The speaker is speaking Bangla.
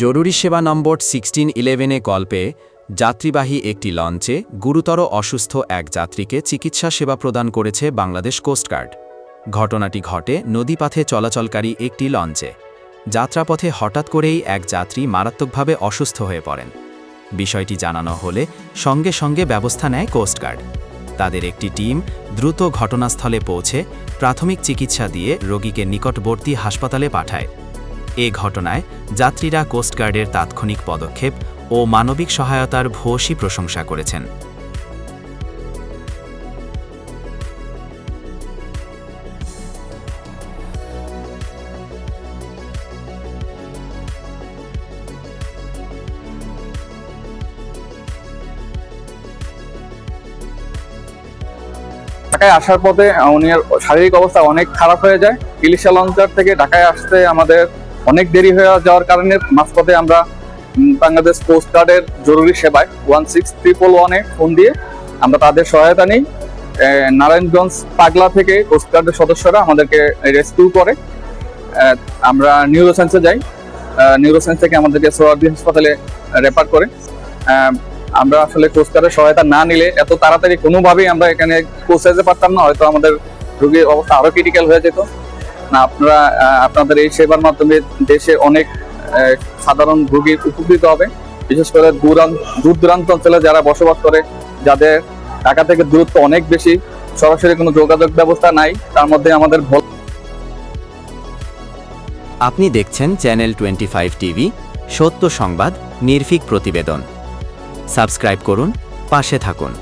জরুরি সেবা নম্বর সিক্সটিন ইলেভেনে কল পেয়ে যাত্রীবাহী একটি লঞ্চে গুরুতর অসুস্থ এক যাত্রীকে চিকিৎসা সেবা প্রদান করেছে বাংলাদেশ কোস্টগার্ড ঘটনাটি ঘটে নদীপাথে চলাচলকারী একটি লঞ্চে। যাত্রাপথে হঠাৎ করেই এক যাত্রী মারাত্মকভাবে অসুস্থ হয়ে পড়েন। বিষয়টি জানানো হলে সঙ্গে সঙ্গে ব্যবস্থা নেয় কোস্টগার্ড তাদের একটি টিম দ্রুত ঘটনাস্থলে পৌঁছে প্রাথমিক চিকিৎসা দিয়ে রোগীকে নিকটবর্তী হাসপাতালে পাঠায়। এ ঘটনায় যাত্রীরা কোস্টগার্ডের তাৎক্ষণিক পদক্ষেপ ও মানবিক সহায়তার ভূয়সী প্রশংসা করেছেন। ঢাকায় আসার পথে উনির শারীরিক অবস্থা অনেক খারাপ হয়ে যায়। ইলিশা লঞ্চার থেকে ঢাকায় আসতে আমাদের অনেক দেরি হয়ে যাওয়ার কারণে মাঝপথে আমরা বাংলাদেশ কোস্ট গার্ডের জরুরি সেবায় ওয়ান সিক্স ট্রিপল ওয়ানে ফোন দিয়ে আমরা তাদের সহায়তা নিই। নারায়ণগঞ্জ পাগলা থেকে কোস্ট গার্ডের সদস্যরা আমাদেরকে রেস্কিউ করে। আমরা নিউরোসায়েন্সে যাই। নিউরোসায়েন্স থেকে আমাদেরকে সোয়ারদি হাসপাতালে রেফার করে। আমরা আসলে কোস্টারের সহায়তা না নিলে এত তাড়াতাড়ি কোনোভাবেই আমরা এখানে পৌঁছে যেতে পারতাম না। হয়তো আমাদের রোগীর অবস্থা আরও ক্রিটিক্যাল হয়ে যেত। আপনারা আপনাদের এই সেবার মাধ্যমে দেশে অনেক সাধারণ রোগী উপকৃত হবে। বিশেষ করে দূর দূরান্ত অঞ্চলে যারা বসবাস করে, যাদের ঢাকা থেকে দূরত্ব অনেক বেশি, সরাসরি কোনো যোগাযোগ ব্যবস্থা নাই, তার মধ্যে আমাদের আপনি দেখছেন চ্যানেল টোয়েন্টি ফাইভ টিভি, সত্য সংবাদ, নির্ভীক প্রতিবেদন। সাবস্ক্রাইব করুন, পাশে থাকুন।